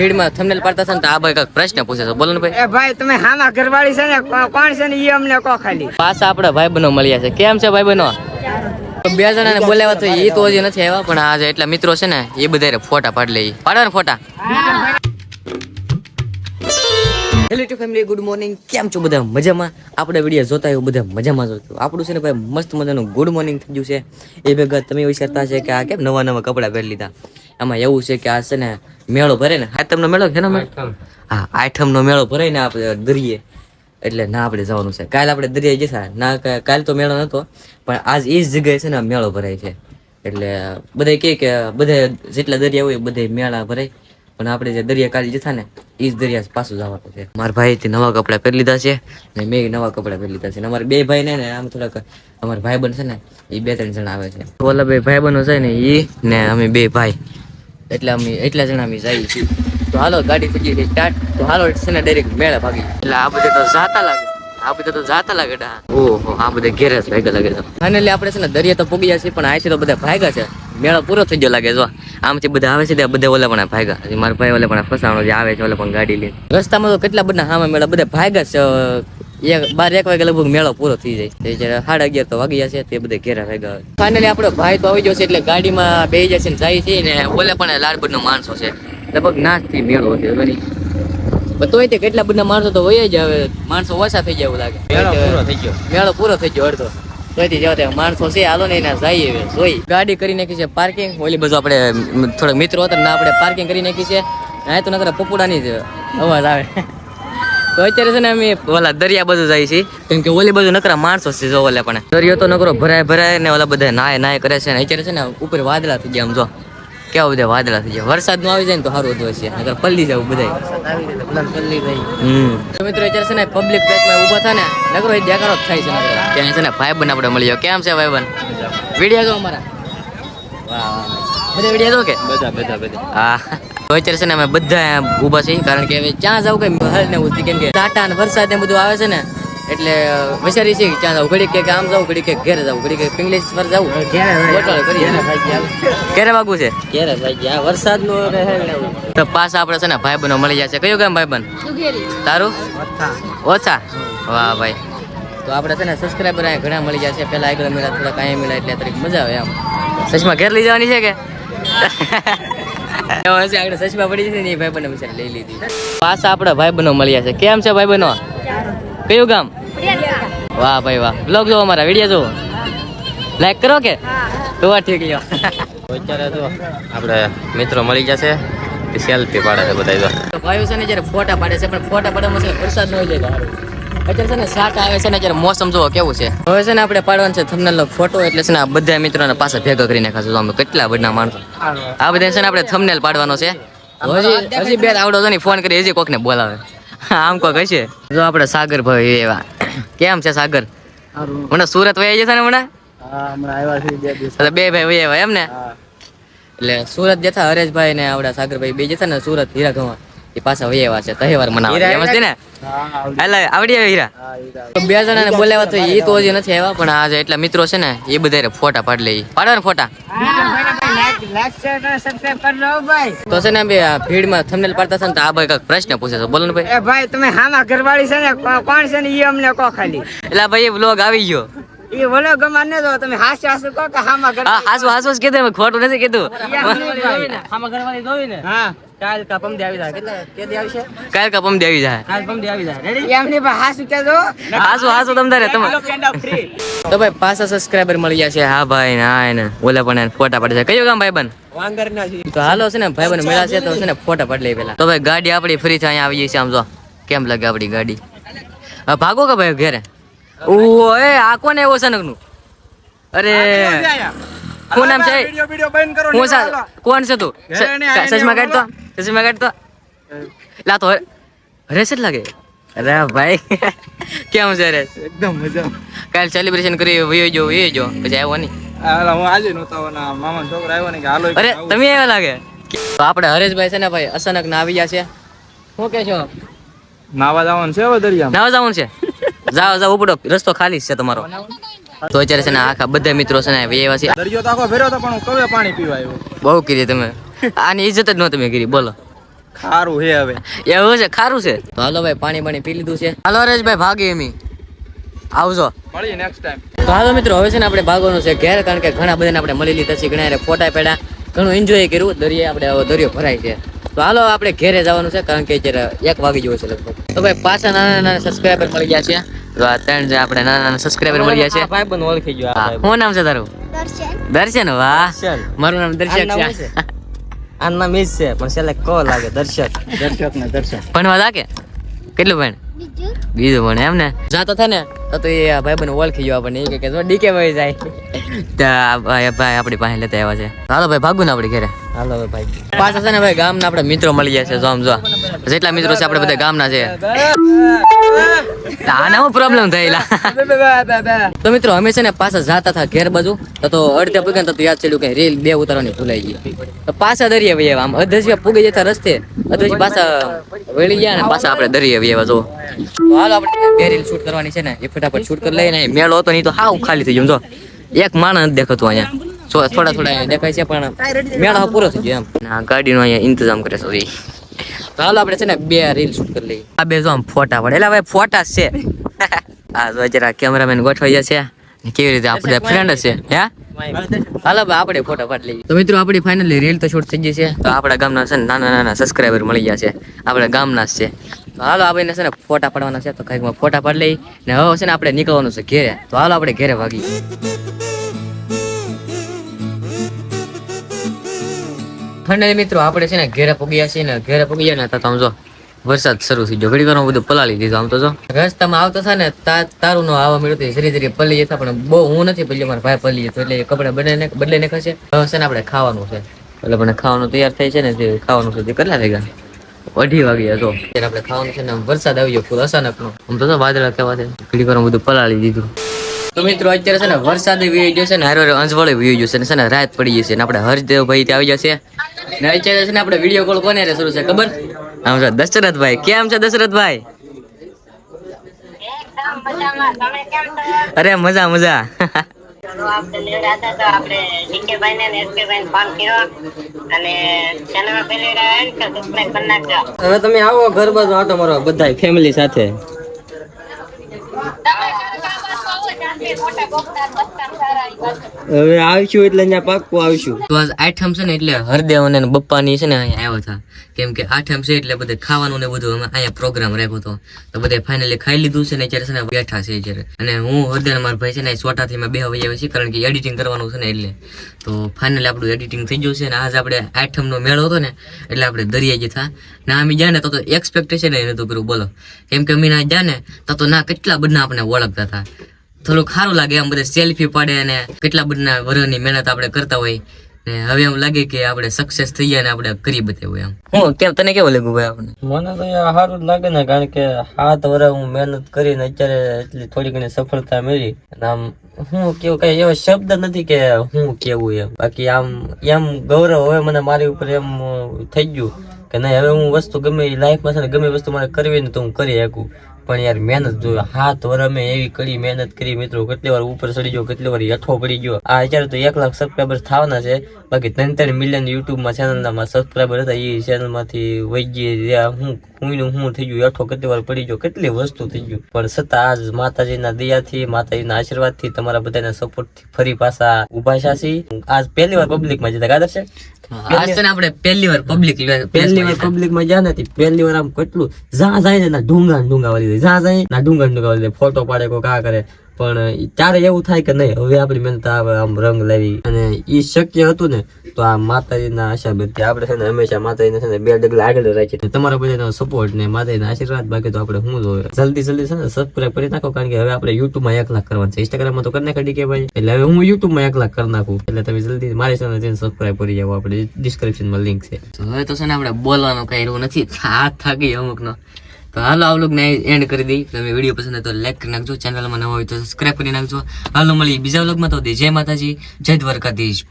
ભીડમાં થંબનેલ પાડતા છે ને તો આ ભાઈ કાંઈક પ્રશ્ન પૂછે છે. બોલો ને ભાઈ. એ ભાઈ તમે હામાં ઘરવાળી છે ને કોણ છે ને ઈ અમને કો ખાલી. પાછા આપણા ભાઈ બનો મળ્યા છે. કેમ છે ભાઈ બનો બે જણાને બોલાવ્યા તો એ તો હજી નથી આવ્યા પણ આજે એટલા મિત્રો છે ને એ બધા ફોટા પાડી લઈ પાડો ને ફોટા. Hello to family good morning કેમ છો બધા? મજામાં? આપણે વીડિયો જોતા હોય બધા મજામાં જોતો આપણું છે ને ભાઈ મસ્ત મજાનું ગુડ મોર્નિંગ થઈ ગયું છે. એ ભેગા તમે વિચારતા છે કે આ કેમ નવા નવા કપડાં પહેરી લીધા? આમાં એવું છે કે આ છે ને મેળો ભરે ને. આઠમનો મેળો છે ને હા આઠમનો મેળો ભરે ને આપણે દરિયે. એટલે ના આપણે જવાનું છે. કાલ આપણે દરિયાએ જતા ના કાલ તો મેળો નતો પણ આજ એ જ જગ્યાએ છે ને મેળો ભરાય છે. એટલે બધા કહે કે બધા જેટલા દરિયા હોય બધા મેળા ભરાય. પણ આપણે જે દરિયા જથા ને એ જ દરિયા પાછું જવાનું છે. મારા ભાઈ તે નવા કપડાં પહેરી લીધા છે ને મેં નવા કપડાં પહેરી લીધા છે. અમારે બે ભાઈ ને આમ થોડાક અમારા ભાઈ બન છે ને એ બે ત્રણ જણા આવે છે. ઓલા બે ભાઈ બનો છે ને એ ને અમે બે ભાઈ. એટલે અમે એટલા જણા અમે જઈએ છીએ. તો હાલો ગાડી થઈ ગઈ સ્ટાર્ટ તો હાલો છે ને ડાયરેક્ટ મેળા ભાગી એટલે આ બધે તો જાતા લાગે. આ બધા તો જાતા લાગે. ઓહો આ બધા ઘેરે જ ભાગ્યા લાગે છે. ફાઇનલી આપણે છે ને દરિયા તો પૂગ્યા છીએ પણ અહીંથી તો બધા ભાગ્યા છે. મેળો પૂરો થઈ ગયો લાગે જો. આમથી બધા આવે છે ત્યાં બધા ઓલા પણ ભાગ્યા મારા ભાઈ ઓલા પણ ફસાણો જે આવે છે ઓલા પણ ગાડી લઈને. રસ્તામાં તો કેટલા બધા હામે મેળા બધા ભાગ્યા છે એક બાર એક વાગે લગભગ મેળો પૂરો થઈ જાય. જયારે સાડા અગિયાર તો વાગી જશે તે બધા ઘેરા ભેગા ફાઇનલી આપણો ભાઈ તો આવી ગયો છે એટલે ગાડીમાં બે જશે ને જાય છે ને ઓલે પણ લાડબડ નો માણસો છે. લગભગ નાશથી મેળો છે બની તોય તે કેટલા બધા માણસો તો હોય જ હવે. માણસો ઓછા થઈ જાય એવું લાગે. મેળો પૂરો થઈ ગયો. મેળો પૂરો થઈ ગયો અડધો. તોયથી જવા ત્યાં માણસો છે, હાલો ને એના જઈએ જોઈ. ગાડી કરી નાખી છે પાર્કિંગ ઓલી બધું આપણે થોડાક મિત્રો હતા ના આપણે પાર્કિંગ કરી નાખી છે. હા તો નકર પપુડાની જ અવાજ આવે. તો અત્યારે છે ને અમે ઓલા દરિયા બધું જાય છે કેમ કે ઓલી બધું નકરા માણસો છે જો ઓલે પણ. દરિયો તો નકરો ભરાય ભરાય ને ઓલા બધા નાય નાય કરે છે ને, અત્યારે છે ને ઉપર વાદળા થઈ ગયા આમ જો. કેવા બધા વાદળા થઈ જાય વરસાદનું આવી જાય ને તો સારું હતું હશે નકર પલ્લી જવું બધા હમ. મિત્રો અત્યારે છે ને પબ્લિક પ્લેસમાં ઊભા થાય ને નકરો એ દેખાડો જ થાય છે નકરો. ત્યાં છે ને ભાઈ બન આપણે મળી જાવ કેમ છે ભાઈ બન વીડિયો જો અમારા. બધા વીડિયો જો કે? બધા બધા બધા. હા. તો અત્યારે છે ને અમે બધા ઊભા છીએ કારણ કે હવે ક્યાં જવું કઈ હલ ને ઉઠી કેમ કે ટાટા ને વરસાદ ને બધું આવે છે ને એટલે વિચારી છે કે ક્યાં જવું ઘડી કે આમ જવું ઘડી કે ઘેર જવું ઘડી કે પિંગલેશ પર જવું ગોટાળો કરી ઘેરે વાગવું છે? ઘેરે ભાઈ આ વરસાદ નો તો પાછા આપણે છે ને ભાઈ બનો મળી જશે કયું ગામ ભાઈ બન તારું? ઓછા. વાહ ભાઈ. તો આપણે છે ને સબસ્ક્રાઈબર અહીંયા ઘણા મળી જશે પહેલા આગળ મળ્યા થોડા કાંઈ મળ્યા એટલે તરીકે મજા આવે આમ સચમાં ઘેર લઈ જવાની છે કે? આગળ સચમાં પડી જશે ને એ ભાઈ બનો વિચાર લઈ લીધી. પાછા આપણા ભાઈ બનો મળ્યા છે. કેમ છે ભાઈ બનો કયું ગામ? વાહ ભાઈ વાહ. બ્લોગ જોવો અમારા વીડિયો જોવો. લાઈક કરો કે? તો ઠીક લ્યો. અત્યારે તો આપણે મિત્રો મળી જશે. સેલ્ફી પાડે છે બધા તો ભાઈઓ છે ને જ્યારે ફોટા પાડે છે પણ ફોટા પાડવામાં છે વરસાદ ન હોય જાય અત્યારે છે ને શાક આવે છે ને જ્યારે મોસમ જોવો કેવું છે. હવે છે ને આપણે પાડવાનું છે થંબનેલ ફોટો એટલે છે ને આ બધા મિત્રોને પાસે ભેગા કરી નાખાશું અમે કેટલા બધા માણસો. આ બધા છે ને આપણે થંબનેલ પાડવાનો છે. હજી હજી બે આવડો છે ને ફોન કરી હજી કોકને બોલાવે. આમ કોક હશે. જો આપણે સાગર ભાઈ એવા. કેમ છે સાગર? મને સુરત વહી જશે ને હમણાં? બે દિવસ. એટલે બે ભાઈ વહી આવ્યા એમ ને? એટલે સુરત જતા હરેશભાઈ ને આપડા સાગરભાઈ બે જતા ને સુરત હીરા એ પાછા આવ્યા છે તહેવાર મનાવવા. એમ ને? એટલે આવડી આવે હીરા? તો બે જણાને બોલાવ્યા તો એ તો હજી નથી આવ્યા પણ આજે એટલા મિત્રો છે ને એ બધા ફોટા પાડી લે પાડો ફોટા. તો છે ને ભીડમાં થંબનેલ પાડતા હતા ને તો આ ભાઈ પ્રશ્ન પૂછે છે. બોલો ને ભાઈ. ભાઈ તમે હામાં ઘરવાળી છે ને કોણ છે ને એ અમને કો ખાલી. એટલે ભાઈ વ્લોગ આવી ગયો. ઈ વલો ગમાન ને તમે હાસ હાસ કહો કે હામાં હા ઘરવાળી હાસુ હાસુ કીધું ખોટું નથી કીધું. ઈ અમને ભાઈ. આમાં ઘરવાળી જોઈ ને? હા. કાલ કા પમદી જાય. કેટલા કે દી છે? કાલ કા પમદી જાય. કાલ પમદી આવી જાય. રેડી ઈ અમને ભાઈ હાસ કહેજો. હાસુ હાસુ તમ તારે તમે. તો ભાઈ પાછા સબસ્ક્રાઈબર મળી ગયા છે. હા ભાઈ ના હા ને ઓલા પણ ફોટા પડે છે. કયું ગામ ભાઈ બન છે. તો હાલો છે ને ભાઈ બન મળ્યા છે તો છે ને ફોટા પાડી લઈ પેલા તો ભાઈ ગાડી આપણી ફરી અહીંયા આવી ગઈ છે આમ જો. કેમ લાગે આપણી ગાડી? ભાગો કે ભાઈ ઘરે? ઓહો એ આ કોને એવો છે નું અરે શું નામ છે? હું સા કોણ છે તું? ચશ્મા કાઢ તો ચશ્મા કાઢ તો લા તો રેસ જ લાગે? અરે ભાઈ કેમ છે રે? એકદમ મજા કાલ સેલિબ્રેશન કરી વયો જો વયો જો પછી આવ્યો નહીં. હાલા હું આજે નહોતો મામા છોકરો આવ્યો ને કે હાલો અરે તમે એવા લાગે? તો આપણે હરેશભાઈ છે ને ભાઈ અચાનક ના આવી ગયા છે. શું કે છો નાવા જવાનું છે હવે નાવા જવાનું છે? જાઓ જાઓ ઉપડો. રસ્તો ખાલી છે તમારો. તો અત્યારે છે ને આખા બધા મિત્રો છે ને છે. દરિયો તો આખો ભર્યો તો પણ હું કવે પાણી પીવા આવ્યો. બહુ કરી તમે. આની ઇજ્જત જ ન તમે કરી. બોલો. ખારું હે હવે. એવું છે? ખારું છે? તો હાલો ભાઈ પાણી પાણી પી લીધું છે. હાલો હરેશભાઈ ભાગી એમી આવજો. મળીએ નેક્સ્ટ ટાઈમ તો હાલો મિત્રો હવે છે ને આપણે ભાગવાનું છે ઘેર કારણ કે ઘણા બધાને આપણે મળી લીધા છે ઘણા ફોટા પડ્યા. ઘણું એન્જોય કર્યું. દરિયા આપણે દરિયો ભરાય છે. તો હાલો આપણે ઘેરે જવાનું છે કારણ કે અત્યારે એક વાગી ગયો છે લગભગ. તો ભાઈ પાછા નાના નાના સબસ્ક્રાઈબર મળી ગયા છે. તો આ ત્રણ જે આપણે નાના નાના સબસ્ક્રાઈબર મળી ગયા છે. ભાઈ બન ઓળખી ગયો શું નામ છે તારું? દર્શન. વાહ. મારું નામ દર્શક છે. આ નામ ઈ છે પણ છેલ્લે કો લાગે દર્શક. દર્શક ને દર્શક. ભણવા લાગે? કેટલું ભણ? બીજું? ભણે એમ ને? જાતો થાય ને તો તો એ ભાઈ બને ઓળખી ગયો આપણને એ કે ડીકે ભાઈ જાય. ભાઈ ભાઈ આપણી પાસે લેતા આવ્યા છે. હાલો ભાઈ ભાગું ને આપણે ઘરે. હાલો ભાઈ. પાછા છે ને ભાઈ ગામના આપણે મિત્રો મળી ગયા છે, જો આમ જો. જેટલા મિત્રો છે આપણે બધા ગામના છે. આના હું પ્રોબ્લેમ થયેલા તો મિત્રો અમે છે ને પાછા જાતા હતા ઘેર બાજુ. તો અડધે પૂગે ને તો યાદ ચડ્યું કે રેલ બે ઉતારવાની ભૂલાઈ ગઈ. તો પાછા દરિયે વહી આમ. અધ્યક્ષ પૂગી જતા રસ્તે અધ્યક્ષ પાછા વળી ગયા ને પાછા આપણે દરિયે વહી આવ્યા જો હાલ આપણે બે રીલ શૂટ કરવાની છે ને. એ ફટાફટ શૂટ કરી લઈને મેળો હતો નહીં તો હાવ ખાલી થઈ ગયું જો. એક માણસ દેખાતું અહીંયા. થોડા થોડા દેખાય છે પણ મેળો પૂરો થઈ ગયો એમ. ના ગાડીનો અહીંયા ઇંતજામ કરે છે. તો હાલ આપણે છે ને બે રીલ શૂટ કરી લઈએ. આ બે જો આમ ફોટા પડે. એટલે ભાઈ ફોટા છે. આ જો જરા કેમેરામેન ગોઠવાઈ જશે. કેવી રીતે આપણે ફ્રેન્ડ છે હે? હાલો આપણે ફોટા પાડી લઈએ. તો મિત્રો આપણી ફાઇનલી રીલ તો શૂટ થઈ ગઈ છે. તો આપણા ગામના છે ને નાના નાના સબસ્ક્રાઈબર મળી ગયા છે. આપણા ગામના જ છે. તો હાલો આપણે છે ને ફોટા પાડવાના છે. તો કંઈક ફોટા પાડી લઈ ને હવે છે ને આપણે નીકળવાનું છે ઘેરે. તો હાલો આપણે ઘેરે ભાગી. ફાઇનલી મિત્રો, આપણે છે ને ઘેરે પગ્યા છીએ ને ઘેરે પગ્યા ને તો સમજો વરસાદ શરૂ થઈ ગયો. ઘડી વાર બધું પલાળી દીધું. આમ તો જો રસ્તામાં આવતો થાય ને તારું નો આવવા મળ્યું ધીરે ધીરે પલી જતા, પણ બહુ હું નથી પલ્યો મારા ભાઈ પલી જતો, એટલે કપડા બદલે બદલે ને ખસે છે ને આપણે ખાવાનું છે. એટલે પણ ખાવાનું તૈયાર થાય છે ને તે ખાવાનું છે તે કેટલા વાગ્યા અઢી વાગ્યા હતો ત્યારે આપણે ખાવાનું છે ને, વરસાદ આવી ગયો ફૂલ અચાનક નો આમ તો જો વાદળા કેવા છે. ઘડી બધું પલાળી દીધું. તો મિત્રો અત્યારે છે ને વરસાદ વી ગયો છે ને હારે અંજવાળે વી ગયો છે ને છે ને રાત પડી ગઈ છે ને આપણે હર્ષદેવ ભાઈ ત્યાં આવી જશે. ને અત્યારે છે ને આપણે વીડિયો કોલ કોને રે શરૂ છે ખબર? આમ છે દશરથભાઈ. કેમ છે દશરથભાઈ? અરે મજા મજા. આપણે લેવડાતા તો આપણે ડીકે ને એસકે ભાઈ ફોન કર્યો. અને ચેનલ પેલી રહ્યા કે સબસ્ક્રાઇબ કરી નાખજો હવે તમે આવો ઘર બાજુ આટો મારો બધા ફેમિલી સાથે. હવે આવીશું એટલે અહીંયા પાક્કું આવીશું. તો આજ આઠમ છે ને એટલે હરદેવ અને બપ્પાની છે ને અહીંયા આવ્યા હતા કેમ કે આઠમ છે એટલે બધે ખાવાનું ને બધું અમે અહીંયા પ્રોગ્રામ રાખ્યો હતો. તો બધે ફાઇનલી ખાઈ લીધું છે ને અત્યારે છે ને બેઠા છે અત્યારે. અને હું હરદેવ અને મારા ભાઈ છે ને સોટાથી માં બે વાગે આવે છે કારણ કે એડિટિંગ કરવાનું છે ને એટલે. તો ફાઇનલી આપણું એડિટિંગ થઈ ગયું છે ને આજ આપણે આઠમનો મેળો હતો ને એટલે આપણે દરિયા જતા ના અમે જ્યાં ને તો તો એક્સપેક્ટેશન એ નતું કર્યું. બોલો. કેમ કે અમે ના જ્યાં ને તો તો ના કેટલા બધા આપણે ઓળખતા હતા. થોડું સારું લાગે, આમ બધા સેલ્ફી પાડે અને કેટલા બધા વરની મહેનત આપણે કરતા હોય. ને હવે એમ લાગે કે આપણે સક્સેસ થઈ ગયા ને આપણે કરી બતાવ્યું એમ. હું કેમ, તને કેવું લાગ્યું ભાઈ આપણે મને તો સારું જ લાગે ને, કારણ કે હાથ વરસ હું મહેનત કરીને અત્યારે એટલી થોડી ઘણી સફળતા મેળવી. અને આમ હું કેવું, કઈ એવો શબ્દ નથી કે હું કેવું એમ. બાકી આમ, એમ ગૌરવ હવે મને મારી ઉપર એમ થઈ ગયું. કે નહીં, હવે હું વસ્તુ ગમે લાઈફમાં છે ને ગમે વસ્તુ મારે કરવી ને તો હું કરી શકું. પણ યાર મહેનત જોયો હાથ વર મેં એવી કડી મહેનત કરી મિત્રો. કેટલી વાર ઉપર ચડી ગયો કેટલી વાર હેઠો પડી ગયો. આ અત્યારે તો એક લાખ સબસ્ક્રાઈબર થવાના છે. બાકી ત્રણ ત્રણ મિલિયન યુટ્યુબમાં ચેનલના સબસ્ક્રાઈબર હતા એ ચેનલમાંથી વહી ગઈ હું હું હું થઈ ગયું હેઠો કેટલી વાર પડી ગયો કેટલી વસ્તુ થઈ ગયું. પણ છતાં આજ માતાજીના દયાથી માતાજીના આશીર્વાદથી તમારા બધાના સપોર્ટથી ફરી પાછા ઊભા છાશી આજ પહેલી વાર પબ્લિકમાં જતા કાદર છે? આજ આપણે પહેલી વાર પબ્લિક પહેલી વાર પબ્લિકમાં જ્યાં નથી પહેલી વાર આમ કેટલું જ્યાં જાય ને ઢુંગા ઢુંગા વાળી જ્યાં જાય ના ડુંગર દે ફોટો પાડે કોઈ કા કરે. પણ ત્યારે એવું થાય કે નહીં. હવે આપણી મહેનત આવે આમ રંગ લાવી. અને એ શક્ય હતું ને, તો આ માતાજીના આશીર્વાદથી આપણે છે ને હંમેશા માતાજીને છે ને બે ડગલા આગળ રાખીએ. તમારા બધાનો સપોર્ટ ને માતાજીના આશીર્વાદ, બાકી તો આપણે શું જોઈએ જલ્દી જલ્દી છે ને સબસ્ક્રાઈબ કરી નાખો, કારણ કે હવે આપણે યુટ્યુબમાં એક લાખ કરવાનું છે. ઇન્સ્ટાગ્રામમાં તો કરી નાખી કે ભાઈ. એટલે હવે હું યુટ્યુબમાં એક લાખ કરી નાખું. એટલે તમે જલ્દી મારી ચેનલ જઈને સબસ્ક્રાઈબ કરી જાઓ. આપણે ડિસ્ક્રિપ્શનમાં લિંક છે. હવે તો છે ને આપણે બોલવાનું કઈ એવું નથી. થાક થાકી અમુક નો હાલો આ વ્લોગને એન્ડ કરી દઈ. તમે વીડિયો પસંદ તો લાઈક કરી નાખજો. ચેનલમાં નવા હોય તો સબસ્ક્રાઈબ કરી નાખજો. હાલો મળી બીજા વ્લોગમાં. તો જય માતાજી. જય દ્વારકાધીશ.